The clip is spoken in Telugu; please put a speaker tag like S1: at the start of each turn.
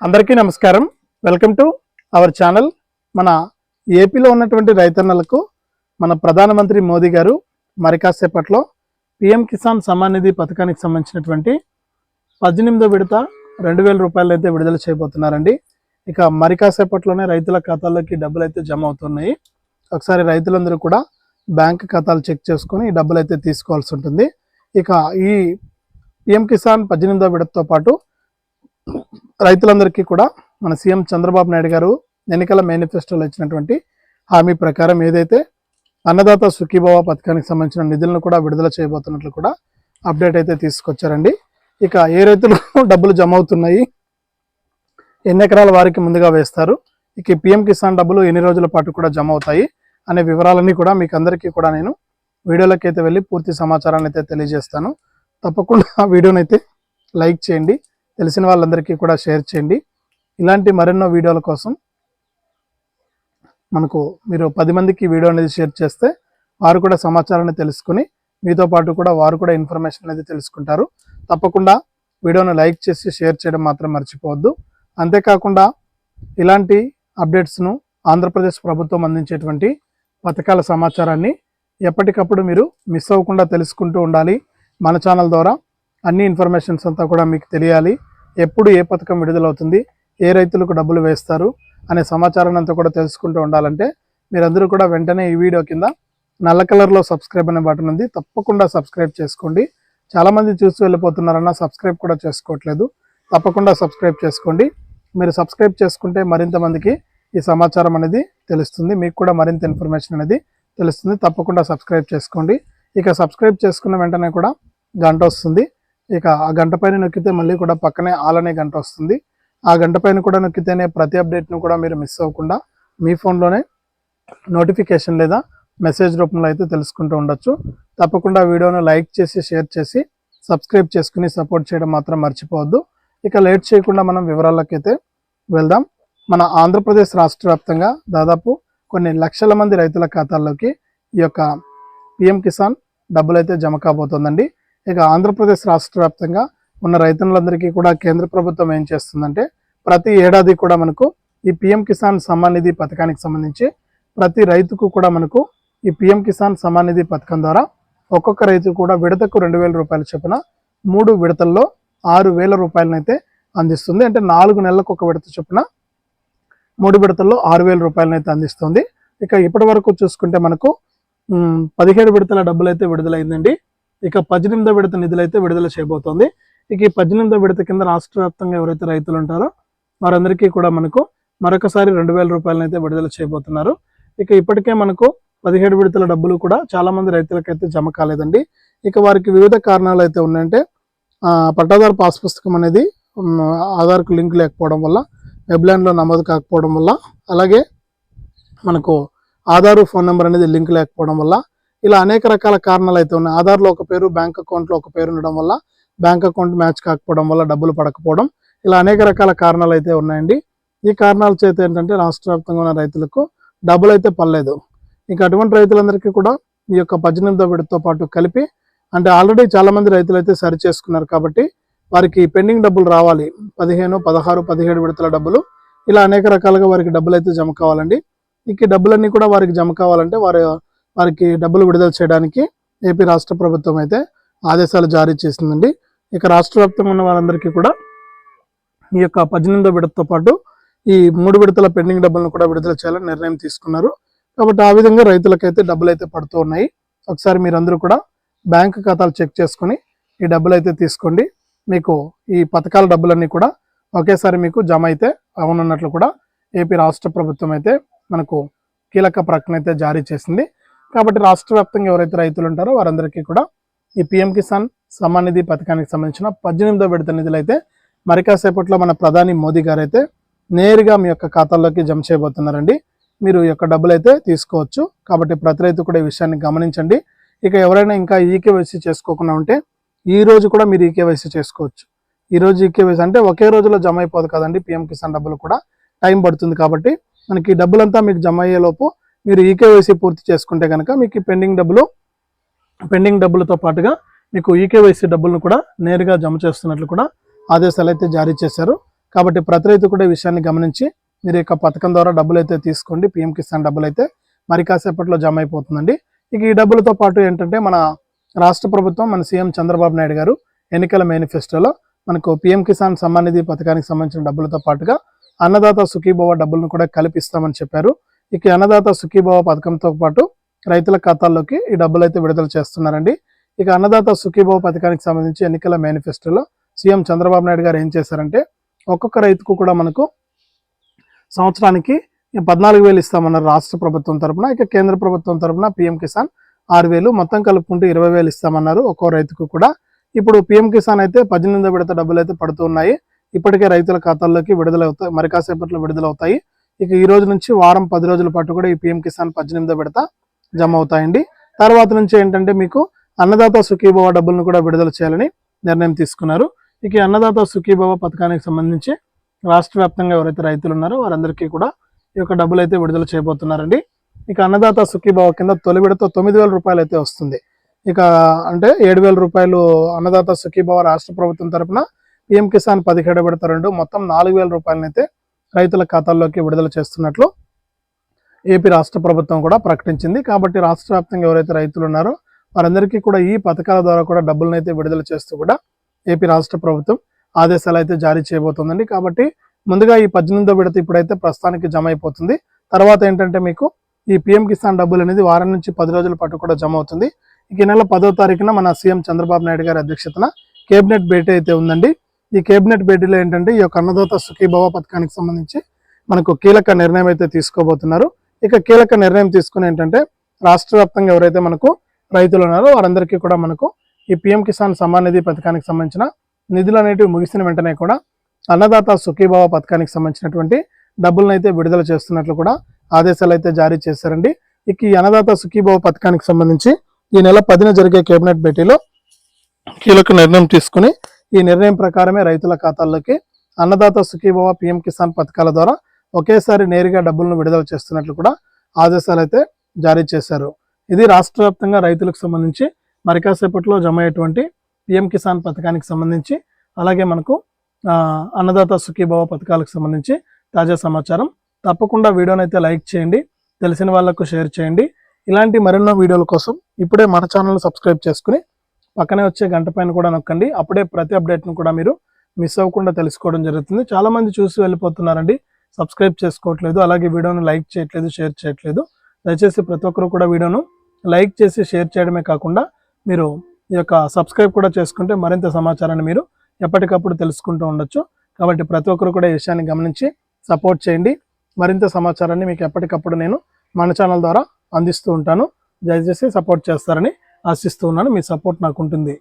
S1: అందరికీ నమస్కారం. వెల్కమ్ టు అవర్ ఛానల్ మన ఏపీలో ఉన్నటువంటి రైతన్నలకు మన ప్రధానమంత్రి మోదీ గారు మరి కాసేపట్లో పిఎం కిసాన్ సమ్మాన్ నిధి పథకానికి సంబంధించినటువంటి పద్దెనిమిదో విడత రెండు వేల రూపాయలు అయితే విడుదల చేయబోతున్నారండి. ఇక మరి కాసేపట్లోనే రైతుల ఖాతాల్లోకి డబ్బులు అయితే జమ అవుతున్నాయి. ఒకసారి రైతులందరూ కూడా బ్యాంక్ ఖాతాలు చెక్ చేసుకొని ఈ డబ్బులు అయితే తీసుకోవాల్సి ఉంటుంది. ఇక ఈ పిఎం కిసాన్ పద్దెనిమిదో విడతతో పాటు రైతులందరికీ కూడా మన సీఎం చంద్రబాబు నాయుడు గారు ఎన్నికల మేనిఫెస్టోలో ఇచ్చినటువంటి హామీ ప్రకారం ఏదైతే అన్నదాత సుఖీభావ పథకానికి సంబంధించిన నిధులను కూడా విడుదల చేయబోతున్నట్లు కూడా అప్డేట్ అయితే తీసుకొచ్చారండి. ఇక ఏ రైతులు డబ్బులు జమ అవుతున్నాయి? ఎన్ని ఎకరాల వారికి ముందుగా వేస్తారు? ఇక పిఎం కిసాన్ డబ్బులు ఎన్ని రోజుల పాటు కూడా జమ అవుతాయి? అనే వివరాలన్నీ కూడా మీకు అందరికీ కూడా నేను వీడియోలోకి అయితే వెళ్ళి పూర్తి సమాచారాన్ని అయితే తెలియజేస్తాను. తప్పకుండా ఆ అయితే లైక్ చేయండి. తెలిసిన వాళ్ళందరికీ కూడా షేర్ చేయండి. ఇలాంటి మరెన్నో వీడియోల కోసం మనకు మీరు పది మందికి వీడియో అనేది షేర్ చేస్తే వారు కూడా సమాచారాన్ని తెలుసుకుని మీతో పాటు కూడా వారు కూడా ఇన్ఫర్మేషన్ అనేది తెలుసుకుంటారు. తప్పకుండా వీడియోను లైక్ చేసి షేర్ చేయడం మాత్రం మర్చిపోవద్దు. అంతేకాకుండా ఇలాంటి అప్డేట్స్ను ఆంధ్రప్రదేశ్ ప్రభుత్వం అందించేటువంటి పథకాల సమాచారాన్ని ఎప్పటికప్పుడు మీరు మిస్ అవ్వకుండా తెలుసుకుంటూ ఉండాలి. మన ఛానల్ ద్వారా అన్ని ఇన్ఫర్మేషన్స్ అంతా కూడా మీకు తెలియాలి. ఎప్పుడు ఏ పథకం విడుదలవుతుంది ఏ రైతులకు డబ్బులు వేస్తారు అనే సమాచారాన్ని అంతా కూడా తెలుసుకుంటూ ఉండాలంటే మీరందరూ కూడా వెంటనే ఈ వీడియో కింద నల్ల కలర్లో సబ్స్క్రైబ్ అనే బటన్ ఉంది. తప్పకుండా సబ్స్క్రైబ్ చేసుకోండి. చాలామంది చూసి వెళ్ళిపోతున్నారన్న సబ్స్క్రైబ్ కూడా చేసుకోవట్లేదు. తప్పకుండా సబ్స్క్రైబ్ చేసుకోండి. మీరు సబ్స్క్రైబ్ చేసుకుంటే మరింత మందికి ఈ సమాచారం అనేది తెలుస్తుంది. మీకు కూడా మరింత ఇన్ఫర్మేషన్ అనేది తెలుస్తుంది. తప్పకుండా సబ్స్క్రైబ్ చేసుకోండి. ఇక సబ్స్క్రైబ్ చేసుకున్న వెంటనే కూడా గంట వస్తుంది. ఇక ఆ గంట పైన నొక్కితే మళ్ళీ కూడా పక్కనే ఆల్ అనే గంట వస్తుంది. ఆ గంట పైన కూడా నొక్కితేనే ప్రతి అప్డేట్ను కూడా మీరు మిస్ అవ్వకుండా మీ ఫోన్లోనే నోటిఫికేషన్ లేదా మెసేజ్ రూపంలో అయితే తెలుసుకుంటూ ఉండొచ్చు. తప్పకుండా వీడియోను లైక్ చేసి షేర్ చేసి సబ్స్క్రైబ్ చేసుకుని సపోర్ట్ చేయడం మాత్రం మర్చిపోవద్దు. ఇక లేట్ చేయకుండా మనం వివరాలకైతే అయితే వెళ్దాం. మన ఆంధ్రప్రదేశ్ రాష్ట్ర వ్యాప్తంగా దాదాపు కొన్ని లక్షల మంది రైతుల ఖాతాల్లోకి ఈ యొక్క పిఎం కిసాన్ డబ్బులైతే జమ కాబోతోందండి. ఇక ఆంధ్రప్రదేశ్ రాష్ట్ర వ్యాప్తంగా ఉన్న రైతులందరికీ కూడా కేంద్ర ప్రభుత్వం ఏం చేస్తుందంటే ప్రతి ఏడాది కూడా మనకు ఈ పిఎం కిసాన్ సమ్మాన్ నిధి పథకానికి సంబంధించి ప్రతి రైతుకు కూడా మనకు ఈ పిఎం కిసాన్ సమ్మాన్ నిధి పథకం ద్వారా ఒక్కొక్క రైతు కూడా విడతకు రెండు వేల రూపాయల చొప్పున మూడు విడతల్లో ఆరు వేల రూపాయలనైతే అందిస్తుంది. అంటే నాలుగు నెలలకు ఒక విడత చొప్పున మూడు విడతల్లో ఆరు వేల రూపాయలనైతే అందిస్తుంది. ఇక ఇప్పటి వరకు చూసుకుంటే మనకు పదిహేడు విడతల డబ్బులు అయితే విడుదలైందండి. ఇక పద్దెనిమిదో విడత నిధులు అయితే విడుదల చేయబోతోంది. ఇక ఈ పద్దెనిమిదో విడత కింద రాష్ట్ర వ్యాప్తంగా ఎవరైతే రైతులు ఉంటారో వారందరికీ కూడా మనకు మరొకసారి రెండు వేల రూపాయలను అయితే విడుదల చేయబోతున్నారు. ఇక ఇప్పటికే మనకు పదిహేడు విడతల డబ్బులు కూడా చాలా మంది రైతులకైతే జమ కాలేదండి. ఇక వారికి వివిధ కారణాలు అయితే ఉన్నాయంటే పట్టాదారు పాస్ పుస్తకం అనేది ఆధార్కు లింక్ లేకపోవడం వల్ల వెబ్లైన్లో నమోదు కాకపోవడం వల్ల అలాగే మనకు ఆధారు ఫోన్ నెంబర్ అనేది లింక్ లేకపోవడం వల్ల ఇలా అనేక రకాల కారణాలు అయితే ఉన్నాయి. ఆధార్లో ఒక పేరు బ్యాంక్ అకౌంట్లో ఒక పేరు ఉండడం వల్ల బ్యాంక్ అకౌంట్ మ్యాచ్ కాకపోవడం వల్ల డబ్బులు పడకపోవడం ఇలా అనేక రకాల కారణాలు అయితే ఉన్నాయండి. ఈ కారణాల చేత ఏంటంటే రాష్ట్ర వ్యాప్తంగా ఉన్న రైతులకు డబ్బులు అయితే పర్లేదు ఇంకా అటువంటి రైతులందరికీ కూడా ఈ యొక్క పద్దెనిమిదో విడతతో పాటు కలిపి అంటే ఆల్రెడీ చాలా మంది రైతులు అయితే సరి చేసుకున్నారు కాబట్టి వారికి పెండింగ్ డబ్బులు రావాలి. పదిహేను పదహారు పదిహేడు విడతల డబ్బులు. ఇలా అనేక రకాలుగా వారికి డబ్బులు అయితే జమ కావాలండి. ఇక డబ్బులన్నీ కూడా వారికి జమ కావాలంటే వారి వారికి డబ్బులు విడుదల చేయడానికి ఏపీ రాష్ట్ర ప్రభుత్వం అయితే ఆదేశాలు జారీ చేసిందండి. ఇక రాష్ట్ర వ్యాప్తంగా ఉన్న వారందరికీ కూడా ఈ యొక్క పద్దెనిమిదో విడతతో పాటు ఈ మూడు విడతల పెండింగ్ డబ్బులను కూడా విడుదల చేయాలని నిర్ణయం తీసుకున్నారు. కాబట్టి ఆ విధంగా రైతులకైతే డబ్బులు అయితే పడుతూ ఉన్నాయి. ఒకసారి మీరందరూ కూడా బ్యాంక్ ఖాతాలు చెక్ చేసుకొని ఈ డబ్బులు అయితే తీసుకోండి. మీకు ఈ పథకాల డబ్బులన్నీ కూడా ఒకేసారి మీకు జమ అయితే అవనున్నట్లు కూడా ఏపీ రాష్ట్ర ప్రభుత్వం అయితే మనకు కీలక ప్రకటన అయితే జారీ చేసింది. కాబట్టి రాష్ట్ర వ్యాప్తంగా ఎవరైతే రైతులు ఉంటారో వారందరికీ కూడా ఈ పిఎం కిసాన్ సమానిధి నిధి పథకానికి సంబంధించిన పద్దెనిమిదో విడత నిధులు అయితే మరి కాసేపట్లో మన ప్రధాని మోదీ గారు అయితే నేరుగా మీ యొక్క ఖాతాల్లోకి జమ చేయబోతున్నారండి. మీరు ఈ యొక్క డబ్బులు అయితే తీసుకోవచ్చు. కాబట్టి ప్రతి రైతు కూడా ఈ విషయాన్ని గమనించండి. ఇక ఎవరైనా ఇంకా ఈకేవైసీ చేసుకోకుండా ఉంటే ఈ రోజు కూడా మీరు ఈకేవైసీ చేసుకోవచ్చు. ఈ రోజు ఈకేవైసీ అంటే ఒకే రోజులో జమ అయిపోదు కదండి పిఎం కిసాన్ డబ్బులు కూడా. టైం పడుతుంది కాబట్టి మనకి ఈ డబ్బులంతా మీకు జమ అయ్యేలోపు మీరు ఈకేవైసీ పూర్తి చేసుకుంటే కనుక మీకు పెండింగ్ డబ్బులు పెండింగ్ డబ్బులతో పాటుగా మీకు ఈకేవైసీ డబ్బులను కూడా నేరుగా జమ చేస్తున్నట్లు కూడా ఆదేశాలు అయితే జారీ చేశారు. కాబట్టి ప్రతి రైతు కూడా విషయాన్ని గమనించి మీరు యొక్క పథకం ద్వారా డబ్బులు అయితే తీసుకోండి. పిఎం కిసాన్ డబ్బులు అయితే మరి కాసేపట్లో జమ అయిపోతుందండి. ఇక ఈ డబ్బులతో పాటు ఏంటంటే మన రాష్ట్ర ప్రభుత్వం మన సీఎం చంద్రబాబు నాయుడు గారు ఎన్నికల మేనిఫెస్టోలో మనకు పిఎం కిసాన్ సమ్మాన్ నిధి పథకానికి సంబంధించిన డబ్బులతో పాటుగా అన్నదాత సుఖీభవ డబ్బులను కూడా కల్పిస్తామని చెప్పారు. ఇక అన్నదాత సుఖీభవ పథకంతో పాటు రైతుల ఖాతాల్లోకి ఈ డబ్బులు అయితే విడుదల చేస్తున్నారండి. ఇక అన్నదాత సుఖీభవ పథకానికి సంబంధించి ఎన్నికల మేనిఫెస్టోలో సీఎం చంద్రబాబు నాయుడు గారు ఏం చేశారంటే ఒక్కొక్క రైతుకు కూడా మనకు సంవత్సరానికి పద్నాలుగు వేలు ఇస్తామన్నారు రాష్ట్ర ప్రభుత్వం తరపున. ఇక కేంద్ర ప్రభుత్వం తరపున పిఎం కిసాన్ ఆరు వేలు మొత్తం కలుపుకుంటూ ఇరవై వేలు ఇస్తామన్నారు ఒక్కో రైతుకు కూడా. ఇప్పుడు పిఎం కిసాన్ అయితే పద్దెనిమిది విడత డబ్బులు అయితే పడుతున్నాయి ఇప్పటికే రైతుల ఖాతాల్లోకి విడుదలవుతాయి మరికాసేపట్లో మరి కాసేపట్లో ఇక ఈ రోజు నుంచి వారం పది రోజుల పాటు కూడా ఈ పిఎం కిసాన్ పద్దెనిమిదో విడత జమ అవుతాయండి. తర్వాత నుంచి ఏంటంటే మీకు అన్నదాత సుఖీభవ డబ్బులను కూడా విడుదల చేయాలని నిర్ణయం తీసుకున్నారు. ఇక అన్నదాత సుఖీభవ పథకానికి సంబంధించి రాష్ట్ర వ్యాప్తంగా ఎవరైతే రైతులు ఉన్నారో వారందరికీ కూడా ఈ యొక్క డబ్బులు అయితే విడుదల చేయబోతున్నారండి. ఇక అన్నదాత సుఖీభావ కింద తొలి విడత తొమ్మిది వేల రూపాయలు అయితే వస్తుంది. ఇక అంటే ఏడు వేల రూపాయలు అన్నదాత సుఖీభావ రాష్ట్ర ప్రభుత్వం తరఫున పిఎం కిసాన్ పదిహేడు విడత రెండు మొత్తం నాలుగు వేల రూపాయలనైతే రైతుల ఖాతాల్లోకి విడుదల చేస్తున్నట్లు ఏపీ రాష్ట్ర ప్రభుత్వం కూడా ప్రకటించింది. కాబట్టి రాష్ట్ర వ్యాప్తంగా ఎవరైతే రైతులు ఉన్నారో వారందరికీ కూడా ఈ పథకాల ద్వారా కూడా డబ్బులను అయితే విడుదల చేస్తూ కూడా ఏపీ రాష్ట్ర ప్రభుత్వం ఆదేశాలు అయితే జారీ చేయబోతోందండి. కాబట్టి ముందుగా ఈ పద్దెనిమిదో విడత ఇప్పుడైతే ప్రస్తుతానికి జమ అయిపోతుంది. తర్వాత ఏంటంటే మీకు ఈ పిఎం కిసాన్ డబ్బులు అనేది వారం నుంచి పది రోజుల పాటు కూడా జమ అవుతుంది. ఇక ఈ నెల పదో తారీఖున మన సీఎం చంద్రబాబు నాయుడు గారి అధ్యక్షతన కేబినెట్ భేటీ అయితే ఉందండి. ఈ కేబినెట్ భేటీలో ఏంటంటే ఈ యొక్క అన్నదాత సుఖీభవ పథకానికి సంబంధించి మనకు కీలక నిర్ణయం అయితే తీసుకోబోతున్నారు. ఇక కీలక నిర్ణయం తీసుకుని ఏంటంటే రాష్ట్ర వ్యాప్తంగా ఎవరైతే మనకు రైతులు ఉన్నారో వారందరికీ కూడా మనకు ఈ పిఎం కిసాన్ సమ్మాన్ నిధి పథకానికి సంబంధించిన నిధులు అనేటివి ముగిసిన వెంటనే కూడా అన్నదాత సుఖీభావ పథకానికి సంబంధించినటువంటి డబ్బులను అయితే విడుదల చేస్తున్నట్లు కూడా ఆదేశాలు అయితే జారీ చేశారండి. ఇక ఈ అన్నదాత సుఖీభావ పథకానికి సంబంధించి ఈ నెల పదిన జరిగే కేబినెట్ భేటీలో కీలక నిర్ణయం తీసుకుని ఈ నిర్ణయం ప్రకారమే రైతుల ఖాతాల్లోకి అన్నదాత సుఖీభవ పిఎం కిసాన్ పథకాల ద్వారా ఒకేసారి నేరుగా డబ్బులను విడుదల చేస్తున్నట్లు కూడా ఆదేశాలు అయితే జారీ చేశారు. ఇది రాష్ట్ర వ్యాప్తంగా రైతులకు సంబంధించి మరి కాసేపట్లో జమ అయ్యేటువంటి పిఎం కిసాన్ పథకానికి సంబంధించి అలాగే మనకు అన్నదాత సుఖీభవ పథకాలకు సంబంధించి తాజా సమాచారం. తప్పకుండా వీడియోని అయితే లైక్ చేయండి తెలిసిన వాళ్ళకు షేర్ చేయండి. ఇలాంటి మరెన్నో వీడియోల కోసం ఇప్పుడే మన ఛానల్ సబ్స్క్రైబ్ చేసుకుని పక్కనే వచ్చే గంట పైన కూడా నొక్కండి. అప్పుడే ప్రతి అప్డేట్ను కూడా మీరు మిస్ అవ్వకుండా తెలుసుకోవడం జరుగుతుంది. చాలామంది చూసి వెళ్ళిపోతున్నారండి. సబ్స్క్రైబ్ చేసుకోవట్లేదు. అలాగే వీడియోను లైక్ చేయట్లేదు షేర్ చేయట్లేదు. దయచేసి ప్రతి ఒక్కరు కూడా వీడియోను లైక్ చేసి షేర్ చేయడమే కాకుండా మీరు ఈ యొక్క సబ్స్క్రైబ్ కూడా చేసుకుంటే మరింత సమాచారాన్ని మీరు ఎప్పటికప్పుడు తెలుసుకుంటూ ఉండొచ్చు. కాబట్టి ప్రతి ఒక్కరు కూడా ఈ విషయాన్ని గమనించి సపోర్ట్ చేయండి. మరింత సమాచారాన్ని మీకు ఎప్పటికప్పుడు నేను మన ఛానల్ ద్వారా అందిస్తూ ఉంటాను. దయచేసి సపోర్ట్ చేస్తారని ఆశిస్తూ ఉన్నాను. మీ సపోర్ట్ నాకు ఉంటుంది